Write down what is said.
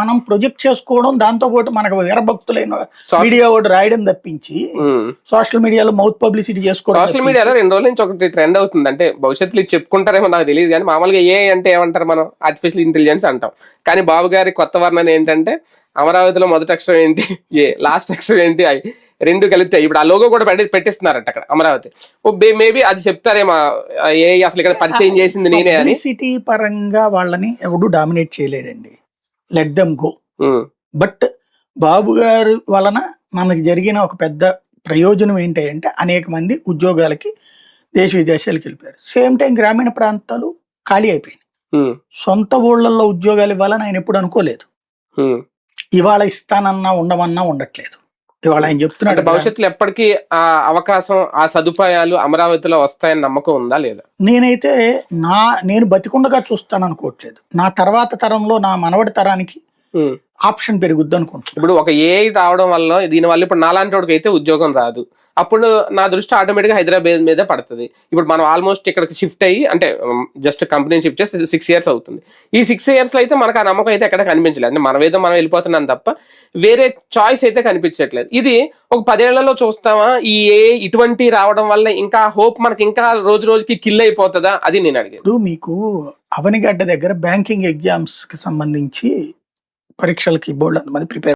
మనం ప్రొజెక్ట్ చేసుకోవడం దాంతో పాటు మనకు వీరభక్తులైన మీడియా ఒకటి రాయడం తప్పించి సోషల్ మీడియాలో మౌత్ పబ్లిసిటీ చేసుకోవడం సోషల్ మీడియాలో రెండు రోజుల నుంచి ఒకటి ట్రెండ్ అవుతుంది. అంటే భవిష్యత్తులో చెప్పుకుంటారేమో నాకు తెలియదు కానీ మామూలుగా ఏ అంటే ఏమంటారు మనం? ఆర్టిఫిషియల్ ఇంటెలిజెన్స్ అంటాం. కానీ బాబు గారి కొత్త వర్ణన ఏంటంటే అమరావతిలో మొదటి అక్షరం ఏంటి? ఏ లాస్ట్ అక్షరం ఏంటి? ఐ. రెండు కలిపితే ఇప్పుడు ఆ లోగో కూడా పెట్టి పెట్టిస్తున్నారట అక్కడ అమరావతి. ఓ మేబీ అది చెప్తారేమో ఏ అసలు ఇక్కడ పరిచయం చేసింది నేనే అని. పబ్లిసిటీ పరంగా వాళ్ళని ఎవడు dominate చేయలేడండి. Let them go but Babu garu వలన మనకి జరిగిన ఒక పెద్ద ప్రయోజనం ఏంటి అంటే అనేక మంది ఉద్యోగాలకి దేశ విదేశాలకు వెళ్ళిపోయారు. సేమ్ టైం గ్రామీణ ప్రాంతాలు ఖాళీ అయిపోయినాయి. ఉమ్, సొంత ఊళ్ళల్లో ఉద్యోగాలు ఇవ్వాలని ఆయన ఎప్పుడు అనుకోలేదు. ఉమ్. ఇవాళ ఇస్తానన్నా ఉండమన్నా ఉండట్లేదు. ఇవాళ ఆయన చెప్తున్నాడు భవిష్యత్తులో ఎప్పటికీ ఆ అవకాశం ఆ సదుపాయాలు అమరావతిలో వస్తాయని నమ్మకం ఉందా లేదా? నేనైతే నా నేను బతికుండగా చూస్తాను అనుకోవట్లేదు నా తర్వాత తరంలో నా మనవడి తరానికి. ఆప్షన్ పెరుగుద్ది అనుకుంటున్నాను ఇప్పుడు ఒక ఏ రావడం వల్ల దీని వల్ల ఇప్పుడు నాలాంటి వాడికి అయితే ఉద్యోగం రాదు. అప్పుడు నా దృష్టి ఆటోమేటిక్గా హైదరాబాద్ మీద పడుతుంది. ఇప్పుడు మనం ఆల్మోస్ట్ ఇక్కడికి షిఫ్ట్ అయ్యి అంటే జస్ట్ కంపెనీని షిఫ్ట్ చేసి సిక్స్ ఇయర్స్ అవుతుంది. ఈ సిక్స్ ఇయర్స్లో అయితే మనకు ఆ నమ్మకం అయితే ఎక్కడ కనిపించలేదు. అంటే మనం ఏదో మనం వెళ్ళిపోతున్నాం తప్ప వేరే చాయిస్ అయితే కనిపించట్లేదు. ఇది ఒక పదేళ్ళలో చూస్తామా? ఈ ఏ ఇటువంటి రావడం వల్ల ఇంకా హోప్ మనకి ఇంకా రోజు రోజుకి కిల్ అయిపోతుందా? అది నేను ఇప్పుడు మీకు అవనిగడ్డ దగ్గర బ్యాంకింగ్ ఎగ్జామ్స్కి సంబంధించి పరీక్షలకి బోర్డు అంతమంది ప్రిపేర్